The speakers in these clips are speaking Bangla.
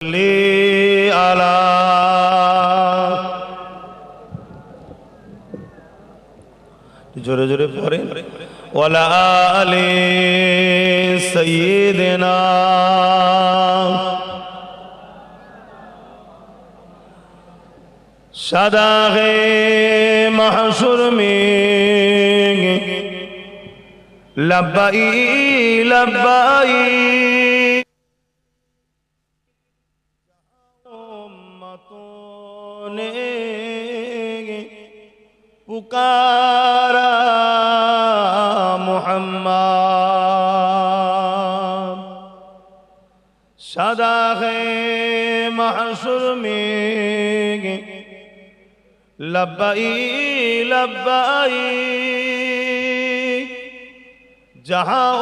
صلي على জোরে জোরে পড়ে ওয়ালা আলি সাইয়্যিদিনা সাদা হে মাহশুর মে লব্বাই লব্বাই پکارا محمد۔ صدا ہے محصر میں لبائی لبائی جہاں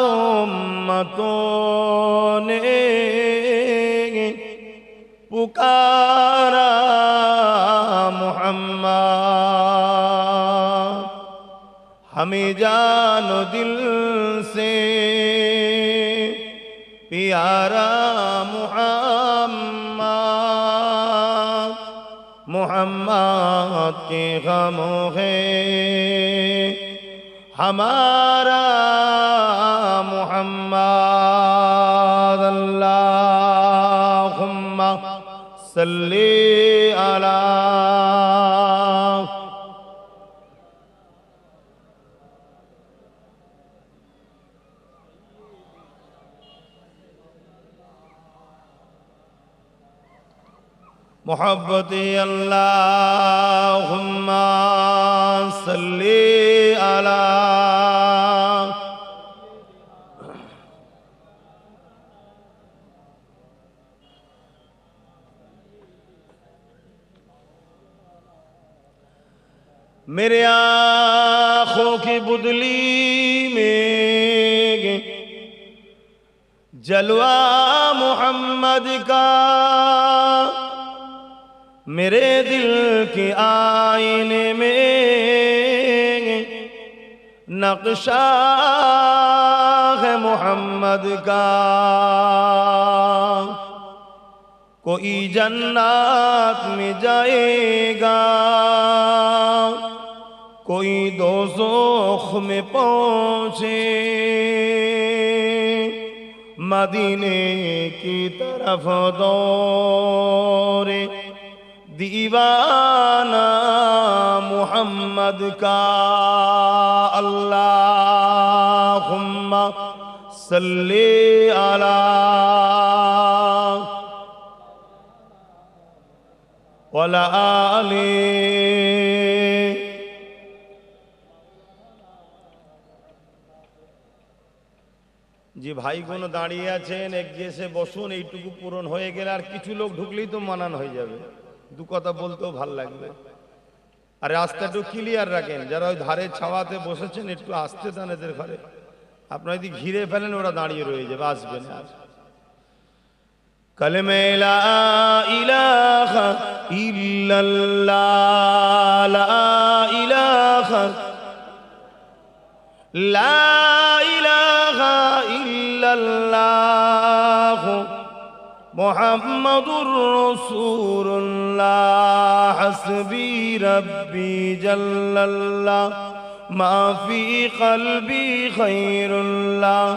امتوں نے پکارا ہمیں جان و دل سے پیارا محمد محمد کے غم ہے ہمارا محمد اللہم صلی علی محبت اللہم صلی على میرے آنکھوں کی بدلی میں جلوہ محمد کا میرے دل کی آئینے میں نقشہ ہے محمد کا۔ کوئی جنات میں جائے گا۔ کوئی دو دوزخ میں پہنچے۔ مدینے کی طرف دورے দিবানা محمد কা اللہم صلی علی ولا آلی যে ভাইগুলো দাঁড়িয়ে আছেন, এক এসে বসুন, এইটুকু পূরণ হয়ে গেলে আর কিছু লোক ঢুকলেই তো মানান হয়ে যাবে। দু কথা বলতেও ভালো লাগবে। আর রাস্তা একটু ক্লিয়ার রাখেন, যারা ওই ধারে ছাওয়াতে বসেছেন, একটু আসতে দেন এদের ঘরে। আপনারা যদি ঘিরে ফেলেন, ওরা দাঁড়িয়ে রয়ে যাবে আসবেন আর কলমে ইলাহা ইল্লাল্লাহ লা محمد رسول الله حسبي ربي جل الله. ما في قلبي خير الله.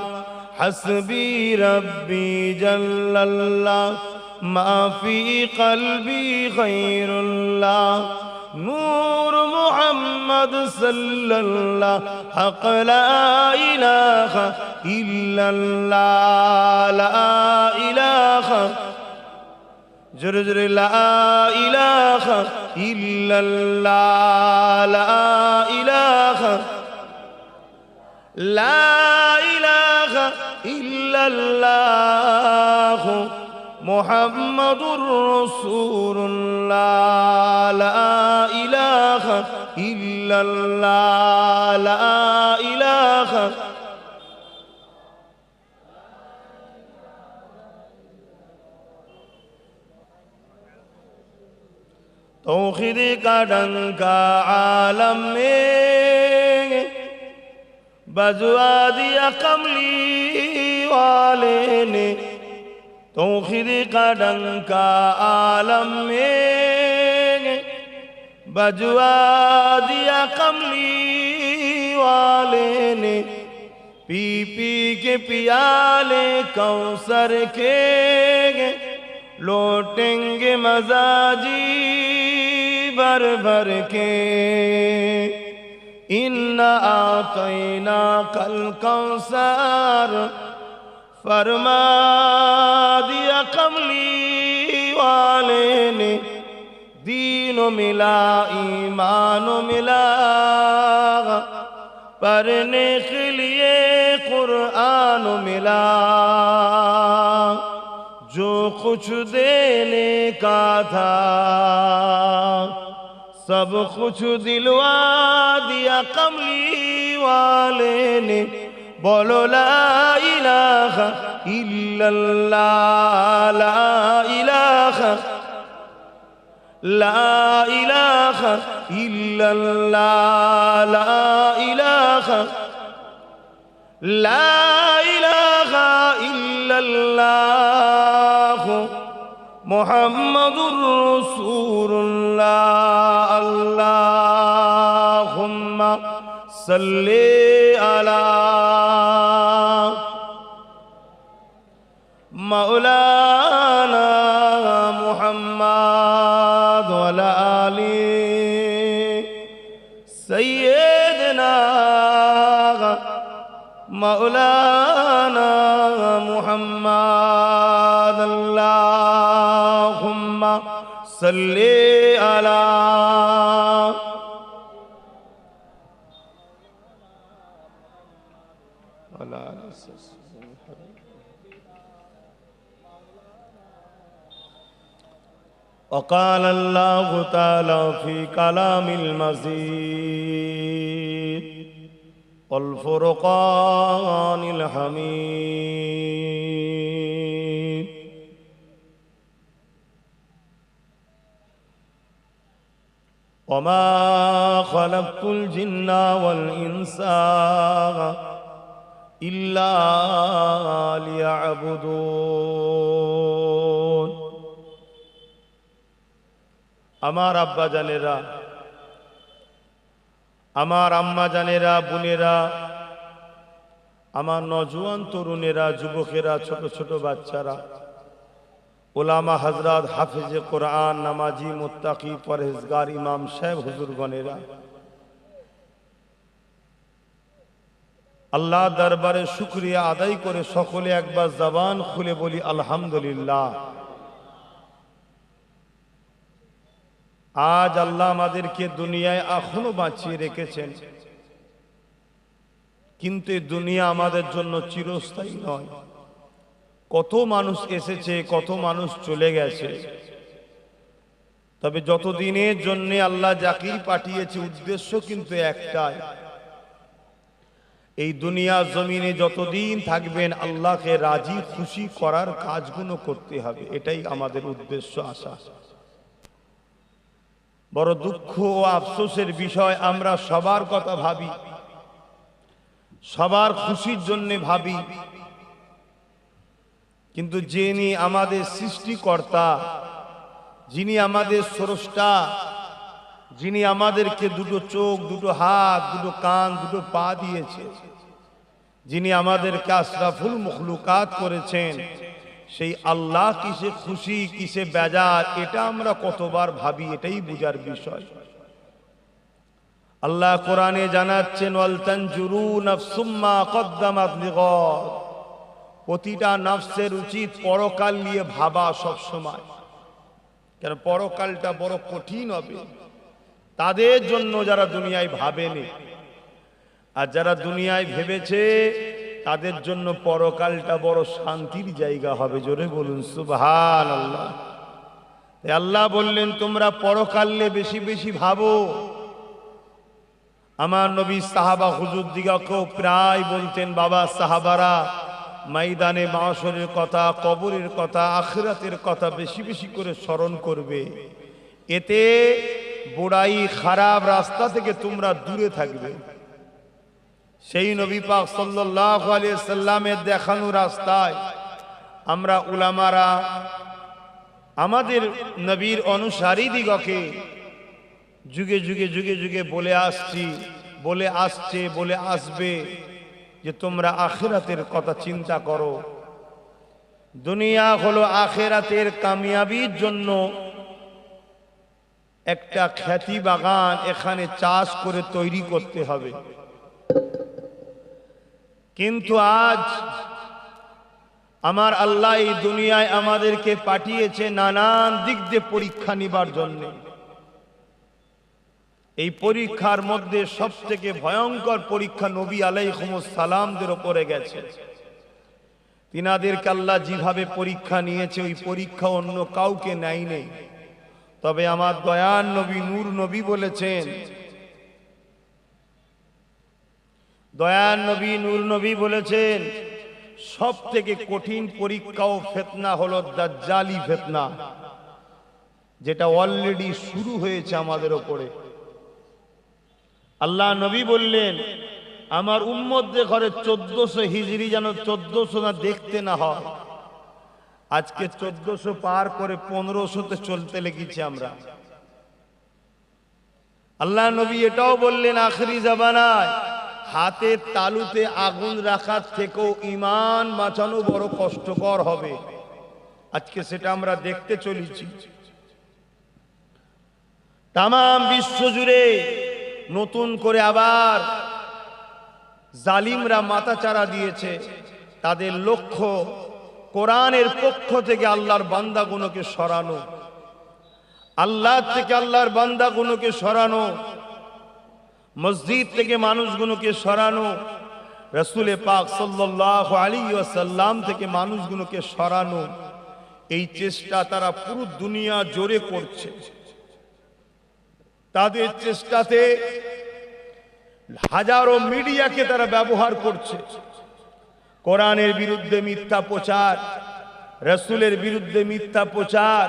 حسبي ربي جل الله. ما في قلبي خير الله. نور محمد صلى الله حق لا إله إلا الله لا إله. جر جر لا إله إلا الله لا إله. لا إله إلا الله محمد رسول الله إلا لا توخیدی کا ڈن کا عالم میں بجوا دیا کملی والے نے توخیدی کا ڈن کا عالم میں بجوا دیا کملی والے نے۔ پی پی کے پیالے کوثر کے گے لوٹیں گے مزاجی بھر بھر کے۔ ان آتینا کل کوثر فرما دیا کملی والے نے۔ دین ملا، ایمان ملا۔ پڑھنے کے لیے قرآن ملا۔ جو کچھ دینے کا تھا، سب کچھ دلوا دیا کملی والے نے۔ بولو لا الہ الا اللہ، لا الہ لا إله إلا الله. لا إله. لا إله إلا الله. محمد رسول الله. اللهم صل على مولانا صلي على وقال الله تعالى في كلام المزيد والفرقان الحميد. وما خلقت الجن والإنس إلا ليعبدون আমার আব্বা জানেরা আমার আম্মা জানেরা বোনেরা আমার নজওয়ান তরুণেরা যুবকেরা ছোট ছোট বাচ্চারা ওলামা হজরত হাফিজে কোরআন নামাজি মোত্তাকি পরহেজগার ইমাম সাহেব হুজুরগণেরা, আল্লাহ দরবারে শুক্রিয়া আদায় করে সকলে একবার জবান খুলে বলি, আলহামদুলিল্লাহ। আজ আল্লাহ আমাদেরকে দুনিয়ায় এখনও বাঁচিয়ে রেখেছেন। কিন্তু দুনিয়া আমাদের জন্য চিরস্থায়ী নয়। কত মানুষ এসেছে, কত মানুষ চলে গেছে। তবে যতদিনের জন্য আল্লাহ যাকেই পাঠিয়েছে, উদ্দেশ্য কিন্তু একটাই। এই দুনিয়ার জমিনে যতদিন থাকবেন, আল্লাহকে রাজি, খুশি করার কাজগুলো করতে হবে। এটাই আমাদের উদ্দেশ্য, আশা। বড় দুঃখ ও আফসোসের বিষয়, আমরা সবার কথা ভাবি। সবার খুশির জন্য ভাবি। কিন্তু যিনি আমাদের সৃষ্টিকর্তা, যিনি আমাদের স্রষ্টা, যিনি আমাদেরকে দুটো চোখ, দুটো হাত, দুটো কান, দুটো পা দিয়েছে, যিনি আমাদেরকে আশরাফুল মুখলুকাত করেছেন, সেই আল্লাহ কিসে খুশি, কিসে বেজার, এটা আমরা কতবার ভাবি, এটাই বুঝার বিষয়। আল্লাহ কোরআনে জানাচ্ছেন, ওয়াল তানজুরু নাফসুম্মা কদ্দামাত লিগদ। প্রতিটা নফসের উচিত পরকাল নিয়ে ভাবা সব সময় কেন পরকালটা বড় কঠিন হবে। তাদের জন্য যারা দুনিয়ায় ভাবেনি, আর যারা দুনিয়ায় ভেবেছে, তাদের জন্য পরকালটা বড় শান্তির জায়গা হবে। জোরে বলুন সুবহান আল্লাহ আল্লাহ বললেন, তোমরা পরকালে বেশি বেশি ভাবো। আমার নবী সাহাবা হুজুর দিগাকেও প্রায় বলতেন, বাবা সাহাবারা ময়দানে মাসরের কথা, কবরের কথা, আখরাতের কথা বেশি বেশি করে স্মরণ করবে। এতে বোড়াই খারাপ রাস্তা থেকে তোমরা দূরে থাকবে। সেই নবী পাক আলাইহি সাল্লামের দেখানো রাস্তায় আমরা উলামারা আমাদের নবীর অনুসারী দিগকে যুগে যুগে যুগে যুগে বলে আসছি, বলে আসছে, বলে আসবে। যে তোমরা আখেরাতের কথা চিন্তা করো। দুনিয়া হলো আখেরাতের কামিয়াবির জন্য একটা খ্যাতি বাগান এখানে চাষ করে তৈরি করতে হবে। কিন্তু আজ আমার আল্লাহ এই দুনিয়ায় আমাদেরকে পাঠিয়েছে নানান দিক দিয়ে পরীক্ষা নিবার জন্য। এই পরীক্ষার মধ্যে সব থেকে ভয়ঙ্কর পরীক্ষা নবী সালামদের ওপরে গেছে। তিনাদের কাল্লা যেভাবে পরীক্ষা নিয়েছে, ওই পরীক্ষা অন্য কাউকে নেয় নেই। তবে আমার দয়ান নবী, নূর নবী বলেছেন দয়ান নবী, নূর নবী বলেছেন সব থেকে কঠিন পরীক্ষা ও ফেতনা হলো দাজ্জালি ফেতনা, যেটা অলরেডি শুরু হয়েছে আমাদের ওপরে। আল্লাহ নবী বললেন, আমার উম্মতদের ঘরে চোদ্দশো হিজড়ি যেন চোদ্দশো না দেখতে না হয়। আজকে চোদ্দশো পার করে পনেরোশোতে চলতে লেগেছি আমরা। আল্লাহ নবী এটাও বললেন, আখরি জাবানায় হাতের তালুতে আগুন রাখার থেকেও ইমান বাঁচানো বড় কষ্টকর হবে। আজকে সেটা আমরা দেখতে চলেছি। তাম বিশ্ব জুড়ে নতুন করে আবার জালিমরা মাথাচাড়া দিয়েছে। তাদের লক্ষ্য কোরআনের পক্ষ থেকে আল্লাহর বান্দাগুলোকে সরানো। আল্লাহ থেকে আল্লাহর বান্দাগুলোকে সরানো। মসজিদ থেকে মানুষগুলোকে সরানো। রসুলে পাক সাল্লাহ আলী সাল্লাম থেকে মানুষগুলোকে সরানো। এই চেষ্টা তারা পুরো দুনিয়া জোরে করছে। তাদের চেষ্টাতে হাজারো মিডিয়াকে তারা ব্যবহার করছে। কোরআনের বিরুদ্ধে মিথ্যা প্রচার, রসুলের বিরুদ্ধে মিথ্যা প্রচার,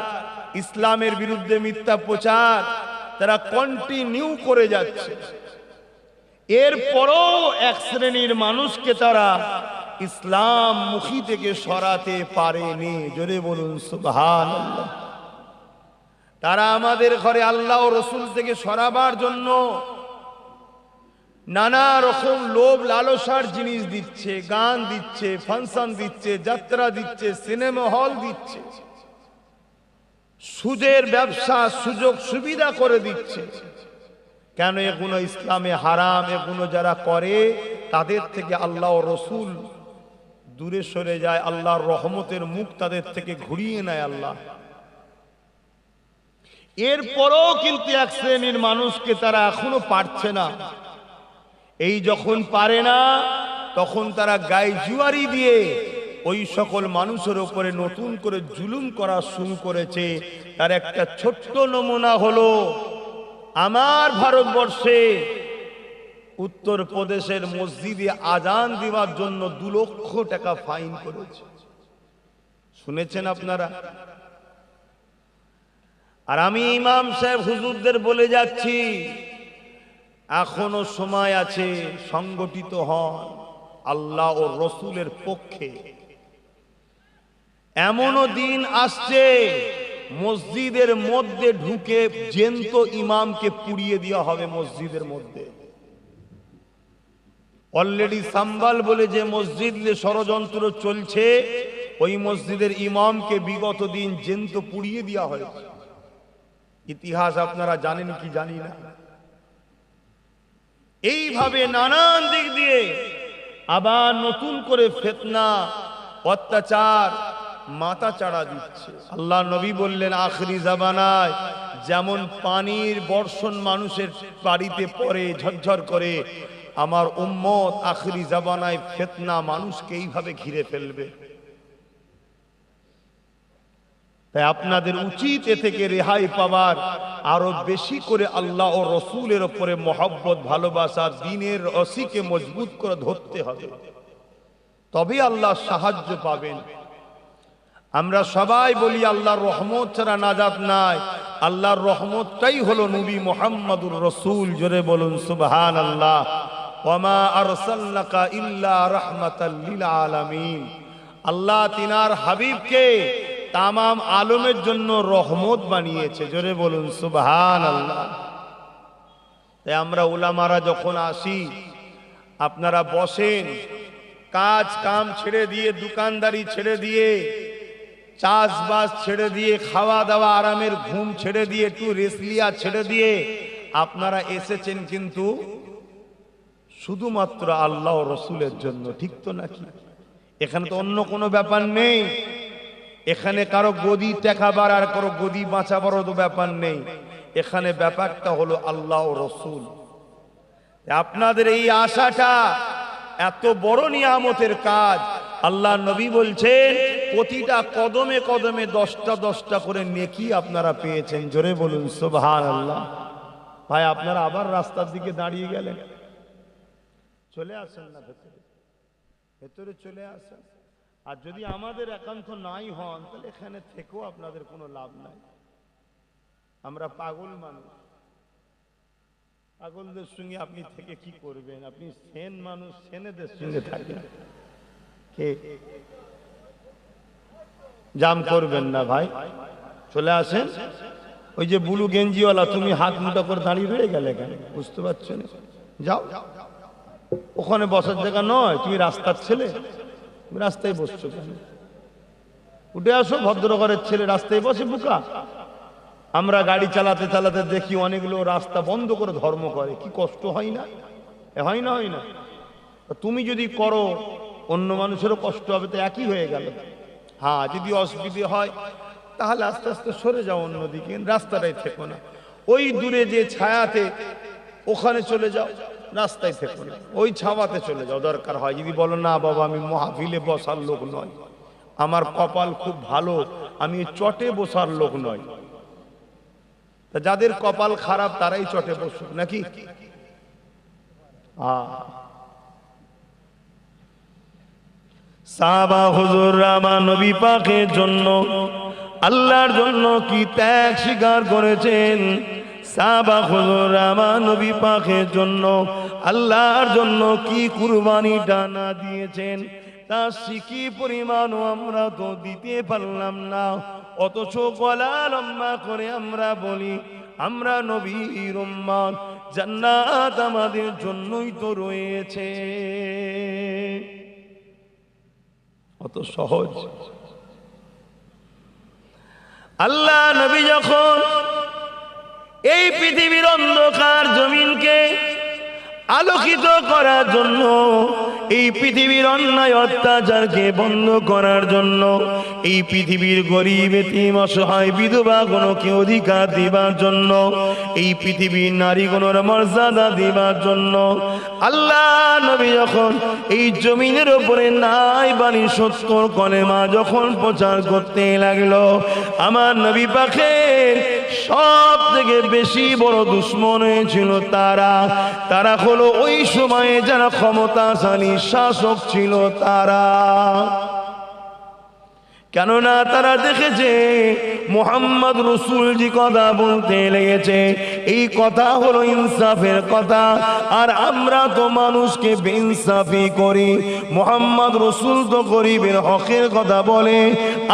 ইসলামের বিরুদ্ধে মিথ্যা প্রচার, তারা কন্টিনিউ করে যাচ্ছে। এরপরও এক শ্রেণির মানুষকে তারা ইসলাম মুখী থেকে সরাতে পারেনি। জোরে বলুন সুবহান তারা আমাদের ঘরে আল্লাহ রসুল থেকে সরাবার জন্য নানা রকম লোভ লালসার জিনিস দিচ্ছে, গান দিচ্ছে, ফাংশন দিচ্ছে, যাত্রা দিচ্ছে, সিনেমা হল দিচ্ছে। সুদের ব্যবসা, সুযোগ, সুবিধা করে দিচ্ছে। কেন এগুলো ইসলামে হারাম, এগুলো যারা করে, তাদের থেকে আল্লাহ রসুল দূরে সরে যায়, আল্লাহর রহমতের মুখ তাদের থেকে ঘুরিয়ে নেয় আল্লাহ। এরপরও কিন্তু এক শ্রেণির মানুষকে তারা এখনও পারছে না। এই যখন পারে না, তখন তারা গায়ে জুয়ারি দিয়ে ওই সকল মানুষের উপরে নতুন করে জুলুম করা শুরু করেছে। তার একটা ছোট্ট নমুনা হলো আমার ভারতবর্ষে উত্তর প্রদেশের মসজিদে আজান দেওয়ার জন্য দু লক্ষ টাকা ফাইন করেছে। শুনেছেন আপনারা? আর আমি ইমাম সাহেব হুজুরদের বলে যাচ্ছি, এখনও সময় আছে, সংগঠিত হন আল্লাহ ও রসুলের পক্ষে। এমনও দিন আসছে, মসজিদের মধ্যে ঢুকে জেন্ত ইমামকে পুড়িয়ে দেওয়া হবে মসজিদের মধ্যে। অলরেডি সাম্বাল বলে যে মসজিদ ষড়যন্ত্র চলছে, ওই মসজিদের ইমামকে বিগত দিন জেন্ত পুড়িয়ে দেওয়া হয়েছে। ইতিহাস আপনারা জানেন কি জানি না। এইভাবে নানান দিক দিয়ে আবার নতুন করে ফেতনা, অত্যাচার মাথা চাড়া দিচ্ছে। আল্লাহ নবী বললেন, আখরি জামানায় যেমন পানির বর্ষণ মানুষের বাড়িতে পরে ঝরঝর করে, আমার উম্মত আখরি জামানায় ফেতনা মানুষকে এইভাবে ঘিরে ফেলবে। তাই আপনাদের উচিত এ থেকে রেহাই পাবার আরও বেশি করে আল্লাহ ও রসুলের ওপরে মহব্বত, ভালোবাসা, দিনের রসিকে মজবুত করে ধরতে হবে। তবে আল্লাহ সাহায্য পাবেন। আমরা সবাই বলি, আল্লাহর রহমত ছাড়া নাজাত নাই। আল্লাহর রহমতটাই হলো নবী মোহাম্মদুর রসুল। জোরে বলুন সুবহান আল্লাহ ওমা আরসাল্লাকা ইল্লা রাহমাতাল লিল আলামিন। আল্লাহ তিনার হাবিবকে তামাম আলমের জন্য রহমত বানিয়েছে। জোরে বলুন সুবহান আল্লাহ তাই আমরা উলামারা যখন আসি, আপনারা বসেন, কাজ কাম ছেড়ে দিয়ে, দোকানদারি ছেড়ে দিয়ে, চাষবাস ছেড়ে দিয়ে খাওয়া দাওয়া আরামের ঘুম ছেড়ে দিয়ে, একটু রেসলিয়া ছেড়ে দিয়ে, আপনারা এসেছেন কিন্তু শুধুমাত্র আল্লাহ রসুলের জন্য, ঠিক তো নাকি? এখানে তো অন্য কোনো ব্যাপার নেই। এখানে কারও গদি টেকাবার আর কারও গদি বাঁচাবারও তো ব্যাপার নেই। এখানে ব্যাপারটা হলো আল্লাহ রসুল। আপনাদের এই আশাটা এত বড় নিয়ামতের কাজ। আল্লাহ নবী বলছেন, প্রতিটা কদমে কদমে দশটা দশটা করে নেকি আপনারা পেয়েছেন। জোরে বলুন সোভান আল্লাহ ভাই, আপনারা আবার রাস্তার দিকে দাঁড়িয়ে গেলেন। চলে আসেন না, ভেতরে। ভেতরে চলে আসেন। আর যদি আমাদের একান্ত নাই হন, তাহলে এখানে থেকেও আপনাদের কোনো লাভ নাই। আমরা পাগল মানুষ। পাগলদের সঙ্গে আপনি থেকে কি করবেন? আপনি সেন মানুষ, সেনেদের সঙ্গে থাকেন। কে? জাম করবেন না ভাই। চলে আসেন। ওই যে বুলু গেঞ্জিওয়ালা, তুমি হাত মুটা করে দাঁড়িয়ে রয়ে গেলে কেন? বুঝতে পারছ না যাও। ওখানে বসার জায়গা নয়, তুমি রাস্তার ছেলে। রাস্তায় বসছো উঠে আসো, ভদ্রঘরের ছেলে, রাস্তায় বসে বুকা। আমরা গাড়ি চালাতে চালাতে দেখি অনেকগুলো রাস্তা বন্ধ করে ধর্ম করে। কি কষ্ট হয় না? হয় না হয় না। তুমি যদি করো, অন্য মানুষেরও কষ্ট হবে, তো একই হয়ে গেল। হ্যাঁ যদি অসুবিধে হয়, তাহলে আস্তে আস্তে সরে যাও অন্যদিকে রাস্তাটাই থেকো না। ওই দূরে যে ছায়াতে, ওখানে চলে যাও। রাস্তায় থেকো না। ওই ছাওয়াতে চলে যাও, দরকার হয়। যদি বলো, না বাবা, আমি মহাফিলে বসার লোক নয়। আমার কপাল খুব ভালো, আমি চটে বসার লোক নয়। তা যাদের কপাল খারাপ, তারাই চটে বসুক, নাকি? সাবা হুজুর রামা নবী পাকের জন্য, আল্লাহর জন্য কি ত্যাগ স্বীকার করেছেন? সাবা হুজুর রামা নবী পাকের জন্য, আল্লাহর জন্য কি কুরবানি ডানা দিয়েছেন? তা শিখি পরিমাণও আমরা তো দিতে পারলাম না। অথচ গলা লম্বা করে আমরা বলি, আমরা নবীর উম্মত জান্নাত আমাদের জন্যই তো রয়েছে। অত সহজ। আল্লাহ নবী যখন এই পৃথিবীর অন্ধকার জমিনকে আলোকিত করার জন্য, এই পৃথিবীর অন্যায় অত্যাচারকে বন্ধ করার জন্য, এই পৃথিবীর গরিব, এতিম, অসহায় বিধবা গণকে অধিকার দিবার জন্য, এই পৃথিবীর নারী গণর মর্যাদা দিবার জন্য, আল্লাহ নবী যখন এই জমিনের ওপরে নাই বাণী সত্তর কলেমা যখন প্রচার করতে লাগল, আমার নবী পাখে সব থেকে বেশি বড় দুশ্মন ছিল তারা। তারা হলো ওই সময়ে যারা ক্ষমতাশালী শাসক ছিল তারা। কেননা তারা দেখেছে মোহাম্মদ রসুল জি কথা বলতে লেগেছে, এই কথা হলো ইনসাফের কথা। আর আমরা তো মানুষকে বেইনসাফি করি, মোহাম্মদ রসুল তো গরিবের হকের কথা বলে,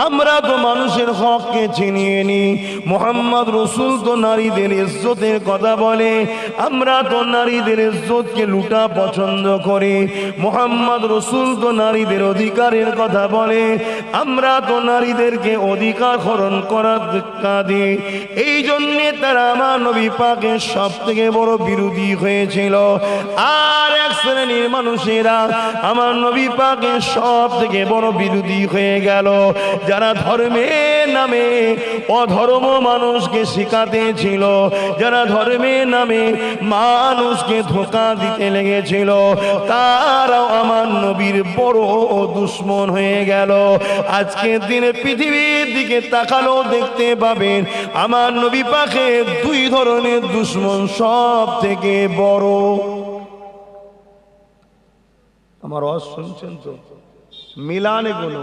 আমরা তো মানুষের হককে ছিনিয়ে নি মোহাম্মদ রসুল তো নারীদের ইজ্জতের কথা বলে, আমরা তো নারীদের ইজ্জতকে লুটা পছন্দ করি। মোহাম্মদ রসুল তো নারীদের অধিকারের কথা বলে, আমরা তো নারীদেরকে অধিকার হরণ করার দিই এই জন্যে তারা আমার নবী পাকের সব থেকে বড় বিরোধী হয়েছিল। আর এক শ্রেণির মানুষেরা আমার নবী পাকের সব থেকে বড় বিরোধী হয়ে গেল। যারা ধর্মের নামে অধর্ম মানুষকে শিখাতে ছিল, যারা ধর্মের নামে মানুষকে ধোকা দিতে লেগেছিল, তারাও আমার নবীর বড় দুশ্মন হয়ে গেল। আজকের দিনে পৃথিবীর দিকে তাকালো, দেখতে পাবেন আমার নবী পাখে দুই ধরনের দুশ্মন সব থেকে বড়। আমার অজ শুনছেন তো? মিলান এগুলো।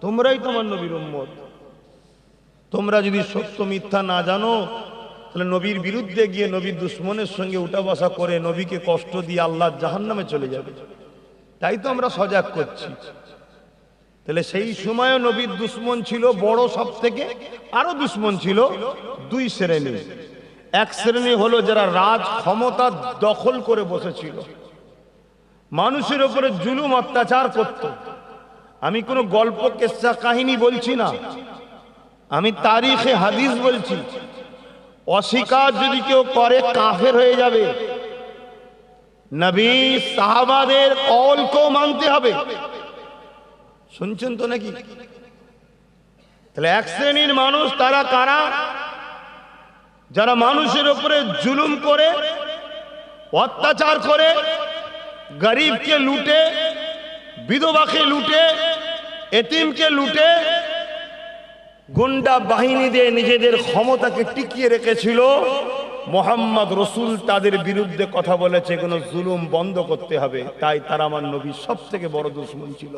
তোমরাই তোমার নবীর উম্মত। তোমরা যদি সত্য মিথ্যা না জানো, তাহলে নবীর বিরুদ্ধে গিয়ে নবীর দুশ্মনের সঙ্গে উঠা বসা করে নবীকে কষ্ট দিয়ে আল্লাহ জাহান নামে চলে যাবে। তাই তো আমরা সজাগ করছি। তাহলে সেই সময় নবীর দুশ্মন ছিল বড় সব থেকে আরও দুশ্মন ছিল দুই শ্রেণি। এক শ্রেণি হলো যারা রাজ ক্ষমতা দখল করে বসেছিল। মানুষের উপরে জুলুম অত্যাচার করত। আমি কোনো গল্প কেসা কাহিনী বলছি না। আমি তারিখে হাদিস বলছি। অস্বীকার যদি কেউ করে কাফের হয়ে যাবে। নবী সাহাবাদের কলকেও মানতে হবে। শুনছেন তো নাকি? তাহলে এক শ্রেণির মানুষ তারা কারা? যারা মানুষের উপরে জুলুম করে, অত্যাচার করে, গরিবকে লুটে, বিধবাকে লুটে, এতিমকে লুটে, গুন্ডা বাহিনী দিয়ে নিজেদের ক্ষমতাকে টিকিয়ে রেখেছিল, মোহাম্মদ রসুল তাদের বিরুদ্ধে কথা বলেছে, কোনো জুলুম বন্ধ করতে হবে, তাই তারা আমার নবী সব থেকে বড় দুশ্মন ছিল।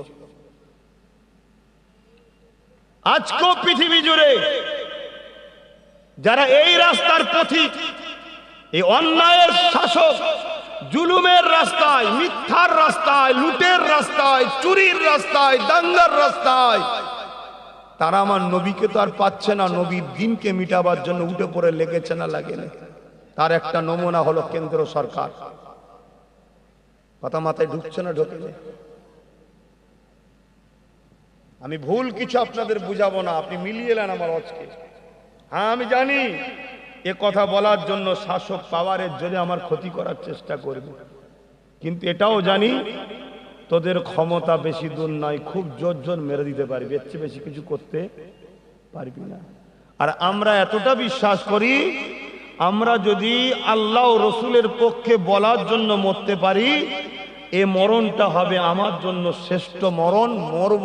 আজকেও পৃথিবী জুড়ে যারা এই রাস্তার পথিক, এই অন্যায়ের শাসক, জুলুমের রাস্তায়, মিথ্যার রাস্তায়, লুটের রাস্তায়, চুরির রাস্তায়, দাঙ্গার রাস্তায়, তারা আমার নবীকে তো আর পাচ্ছে না, নবীর দিনকে মিটাবার জন্য উঠে পড়ে লেগেছে না লাগে না তার একটা নমুনা হলো কেন্দ্র সরকার কথা মাথায় ঢুকছে না ঢোকে? আমি ভুল কিছু আপনাদের বুঝাবো না, আপনি মিলিয়ে নেন আমার অজকে। হ্যাঁ আমি জানি এ কথা বলার জন্য শাসক পাওয়ারের জন্য আমার ক্ষতি করার চেষ্টা করবে। কিন্তু এটাও জানি, তোদের ক্ষমতা বেশি দূর নয়, খুব জোর জোর মেরে দিতে পারবি, এর চেয়ে বেশি কিছু করতে পারবি না। আর আমরা এতটা বিশ্বাস করি, আমরা যদি আল্লাহ রসুলের পক্ষে বলার জন্য মরতে পারি এ মরণটা হবে আমার জন্য শ্রেষ্ঠ মরণ। মরব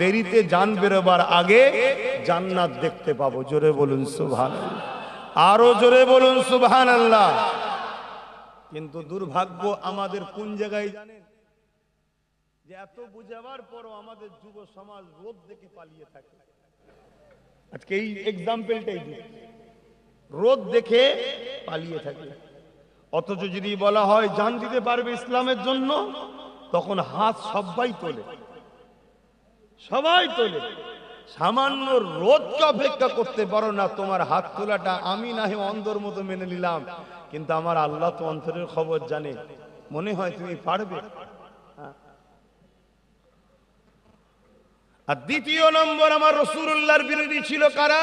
দেরিতে যান বেরোবার আগে জান্নাত দেখতে পাবো। জোরে বলুন সুভান আরও জোরে বলুন সুভান আল্লাহ কিন্তু দুর্ভাগ্য আমাদের কোন জায়গায় জানেন? যে এত বুঝাবার পরও আমাদের যুব সমাজ রোদ দেখে পালিয়ে থাকে। আজকে এই এক্সাম্পলটাই রোদ দেখে পালিয়ে থাকে। অথচ যদি বলা হয় জান দিতে পারবে ইসলামের জন্য, তখন হাত সবাই তোলে। সবাই তোলে। সামান্য রোদকে অপেক্ষা করতে পারো না, তোমার হাত তোলাটা আমি নাহি অন্ধর মতো মেনে নিলাম। কিন্তু আমার আল্লাহ তো অন্তরের খবর জানে। মনে হয় তুমি পারবে। আর দ্বিতীয় নম্বর আমার রসুল্লাহর বিরোধী ছিল কারা?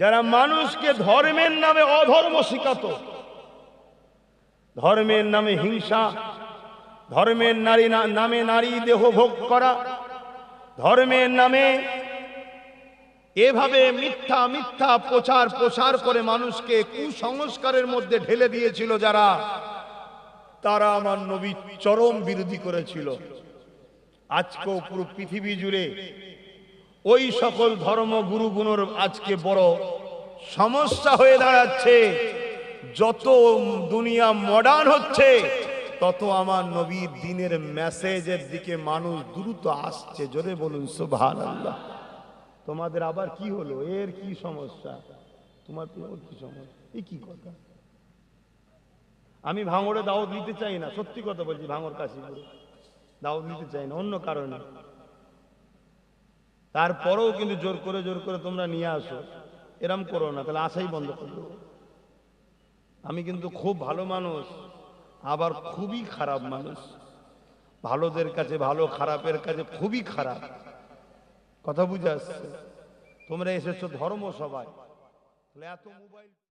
যারা মানুষকে ধর্মের নামে অধর্ম শিখাতো, ধর্মের নামে হিংসা, ধর্মের নারী নামে নারী দেহ ভোগ করা, ধর্মের নামে এভাবে মিথ্যা মিথ্যা প্রচার, প্রসার করে মানুষকে কুসংস্কারের মধ্যে ঢেলে দিয়েছিল যারা, তারা আমার নবী চরম বিরোধী করেছিল। আজকেও পুরো পৃথিবী জুড়ে ওই সকল ধর্মগুরুগুলোর আজকে বড় সমস্যা হয়ে দাঁড়াচ্ছে। যত দুনিয়া মডার্ন হচ্ছে, তত আমার নবীর দিনের মেসেজের দিকে মানুষ দ্রুত আসছে। জোরে বলুন সুবহান আল্লাহ তোমাদের আবার কি হলো? এর কি সমস্যা? তোমার তো কি সমস্যা? এই কি কথা? আমি ভাঙড়ে দাওয়াত নিতে চাই না, সত্যি কথা বলছি, ভাঙড় কাশিপুরে। দাওয়াত নিতে চাই না, অন্য কারণে। তারপরেও কিন্তু জোর করে জোর করে তোমরা নিয়ে আসো। এরম করো না, তাহলে আশাই বন্ধ করে দেবো। আমি কিন্তু খুব ভালো মানুষ, আবার খুবই খারাপ মানুষ। ভালোদের কাছে ভালো, খারাপের কাছে খুবই খারাপ। কথা বুঝে আসছে? তোমরা এসেছ ধর্ম সবাই তাহলে এত মোবাইল